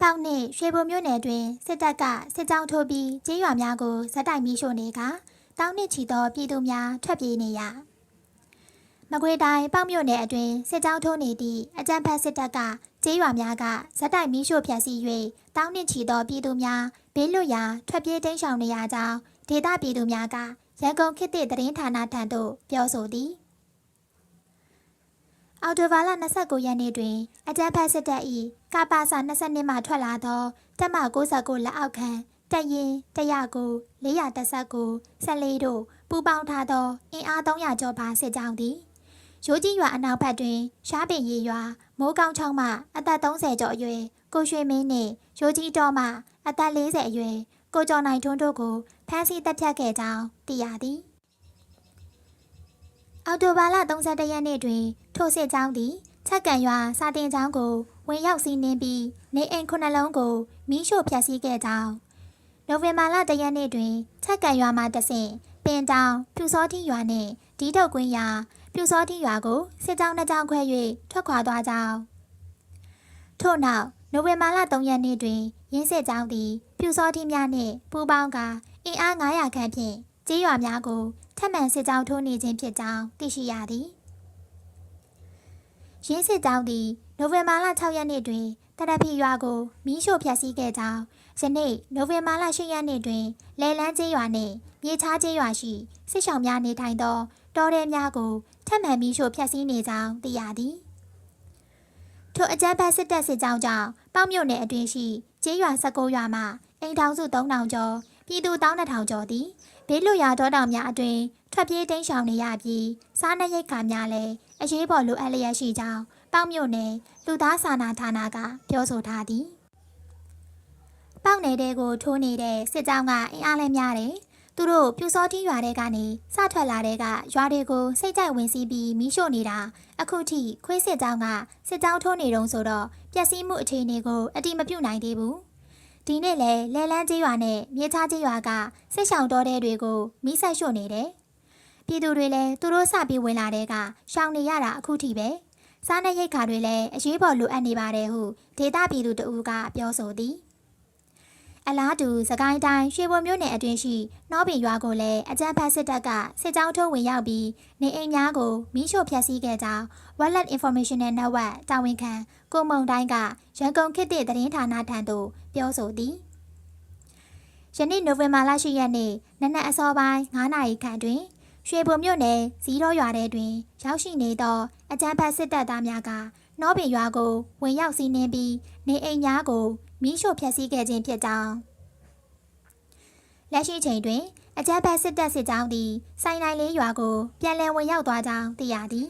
ပေါက်နှင့်ရွှေဘုံမြို့နယ်တွင်စစ်တပ်ကစစ်ကြောင်းထိုးပြီးကျေးရွာများကိုဇက်တိုက်မီးရှို့နေကတောင်းနှင့်ချီသောပြည်သူများထွက်ပြေးနေရမကွေတိုင်းပေါက်မြို့နယ်အတွင်းစစ်ကြောင်းထိုးနေသည့်အကြမ်းဖက်စစ်တပ်ကကျေးရွာများကဇက်တိုက်မီးရှို့ဖျက်ဆီး၍တောင်းနှင့်ချီသောပြည်သူများဘေးလွတ်ရာထွက်ပြေးတိမ်းရှောင်နေရကြောင်းဒေသပြည်သူများကရန်ကုန်ခေတ်သစ်သတင်းဌာနထံသို့ပြောဆိုသည် အော်တိုဘာလ29ရက်နေ့တွင်အကြမ်းဖက်စစ်တပ်၏ကပ္ပစ22မှထွက်လာသောတပ်မ69လက်အောက်ခံတပ်ရင်း109 419 14တို့ပူးပေါင်းထားသောအင်အား300ကျော်ပါစစ်ကြောင်းသည်ရိုးကြီးရွာအနောက်ဘက်တွင်ရှားပင်ရီရွာမိုးကောင်းချောင်းမှအသက်30ကျော်အရွယ်ကိုရွှေမင်းနှင့်ရိုးကြီးတော်မှအသက်40အရွယ်ကိုကျော်နိုင်ထွန်းတို့ကိုဖမ်းဆီးတပ်ဖြတ်ခဲ့ကြောင်းသိရသည်အော်တိုဘာလ31ရက်နေ့တွင် ထိုစစ်ကြောင်းသည်ချက်ကန်ရွာစာတင်ကျောင်းကိုဝင်ရောက်စီးနင်းပြီးနေအိမ်ခုနှစ်လုံးကိုမီးရှို့ဖျက်ဆီးခဲ့ကြောင်းနိုဝင်ဘာလ1ရက်နေ့တွင်ချက်ကန်ရွာမှတဆင့်ပင်တောင်ပြူစောတိရွာနှင့်ဒီထုတ်ကွင်းရွာပြူစောတိရွာကိုစစ်ကြောင်းနှစ်ကြောင်းခွဲ၍ထွက်ခွာသွားကြောင်းထို့နောက်နိုဝင်ဘာလ3ရက်နေ့တွင်ရင်းစစ်ကြောင်းသည်ပြူစောတိများနှင့်ပူးပေါင်းကအင်အား900ခန့်ဖြင့်ကျေးရွာများကိုထပ်မံစစ်ကြောင်းထိုးနေခြင်းဖြစ်ကြောင်းသိရှိရသည်။ ရင်းစစ်ကြောင်းသည်နိုဝင်ဘာလ6ရက်နေ့တွင်တရဖီရွာကိုမီးရှို့ဖျက်ဆီးခဲ့ကြောင်းယနေ့နိုဝင်ဘာလ10ရက်နေ့တွင်လဲလန်းကျေးရွာနှင့်မြေချားကျေးရွာရှိစစ်ဆောင်များနေထိုင်သောတောထဲများကိုထပ်မံမီးရှို့ဖျက်ဆီးနေကြောင်းသိရသည်။ထိုအကြမ်းဖက်စစ်တပ်စစ်ကြောင်းကြောင့်ပေါက်မြို့နယ်အတွင်းရှိကျေးရွာ19ရွာမှအိမ်ထောင်စု3000ကျော်ပြည်သူ12000ကျော်သည်ဘေးလွတ်ရာတောတောင်များအတွင်ထွက်ပြေးတိမ်းရှောင်နေရပြီးစားနပ်ရိက္ခာများလည်း အရေးပေါ်လိုအပ်လျက်ရှိကြောင်းပေါက်မြို့နယ်လူသားစာနာဌာနကပြောဆိုထားသည်ပေါက်နယ်တဲကိုထိုးနေတဲ့စစ်ကြောင်းကအင်အားလည်းများတယ်သူတို့ပြူစောတိရွာတဲကနေစထွက်လာတဲ့ကရွာတွေကိုစိတ်ကြိုက်ဝင်စီးပြီးမီးရှို့နေတာအခုထိခွေးစစ်ကြောင်းကစစ်ကြောင်းထိုးနေတုံးဆိုတော့ပျက်စီးမှုအခြေအနေကိုအတိမပြုတ်နိုင်သေးဘူးဒီနေ့လဲလဲလန်းကျေးရွာနဲ့မြေချားကျေးရွာကစစ်ဆောင်တော်တဲ့တွေကိုမိဆက်ရှို့နေတယ်။ ပြည်သူတွေလည်းသူတို့စပြီးဝင်လာတဲ့ကရှောင်နေရတာအခုထိပဲ။စားနပ်ရိက္ခာတွေလည်းအရေးပေါ်လိုအပ်နေပါတယ်ဟုဒေတာပြည်သူတအူးကပြောဆိုသည်။အလားတူစကိုင်းတိုင်းရွှေဘုံမြို့နယ်အတွင်းရှိနှောပင်ရွာကိုလည်းအကြမ်းဖက်စစ်တပ်ကစစ်ကြောင်းထိုးဝင်ရောက်ပြီးနေအိမ်များကိုမီးရှို့ဖျက်ဆီးခဲ့ကြောင်း Wallet Informational Network တာဝန်ခံကိုမုံတိုင်းကရန်ကုန်ခေတ်သစ်သတင်းဌာနထံသို့ပြောဆိုသည်။ယနေ့နိုဝင်ဘာလ10ရက်နေ့နနက်အစောပိုင်း9နာရီခန့်တွင် ရွှေဘုံမြို့နယ်ဇီးရောရွာထဲတွင် ရောက်ရှိနေသောအကြမ်းဖက်စစ်တပ်သားများကနောပင်ရွာကိုဝင်ရောက်စီးနင်းပြီးနေအိမ်များကိုမီးရှို့ဖျက်ဆီးခဲ့ခြင်းဖြစ်ကြောင်းလက်ရှိချိန်တွင် အကြမ်းဖက်စစ်တပ်စစ်ကြောင်းသည်စိုင်းနိုင်လေးရွာကိုပြန်လည်ဝင်ရောက်သွားကြောင်းသိရသည်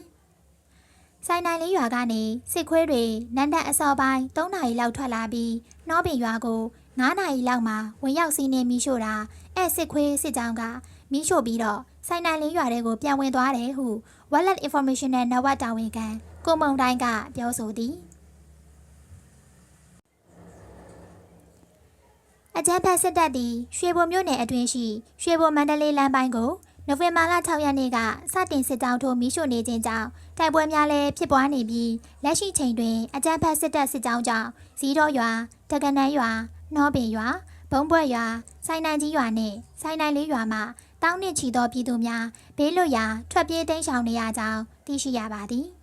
စိုင်းနိုင်လေးရွာကနေစစ်ခွေးတွေနန္ဒအစောပိုင်း3နာရီလောက်ထွက်လာပြီးနှောပင်ရွာကို9နာရီလောက်မှဝင်ရောက်စီးနင်းမီးရှို့တာအဲ့စစ်ခွေးစစ်ကြောင်းက မီးရှို့ပြီးတော့စိုင်းနိုင်လေးရွာထဲကိုပြန်ဝင်သွားတယ်ဟု Wallet Informational Network တာဝန်ခံကိုမုံတိုင်းကပြောဆိုသည်အကြမ်းဖက်စစ်တပ်သည်ရွှေဘုံမြို့နယ်အတွင်းရှိရွှေဘုံမန္တလေးလမ်းပိုင်းကိုနိုဝင်ဘာလ6ရက်နေ့ကစတင်စစ်ကြောင်းထိုးမီးရှို့နေခြင်းကြောင့်တိုက်ပွဲများလည်းဖြစ်ပွားနေပြီးလက်ရှိချိန်တွင်အကြမ်းဖက်စစ်တပ်စစ်ကြောင်းကြောင့်ဇီးတော်ရွာတက္ကနန်းရွာနှောပင်ရွာဘုံဘွက်ရွာစိုင်းနိုင်ကြီးရွာနှင့်စိုင်းနိုင်လေးရွာမှ တောင်းနှင့်ချီသောပြည်သူများဘေးလွတ်ရာထွက်ပြေးတိမ်းရှောင်နေရကြောင်းသိရှိရပါသည်။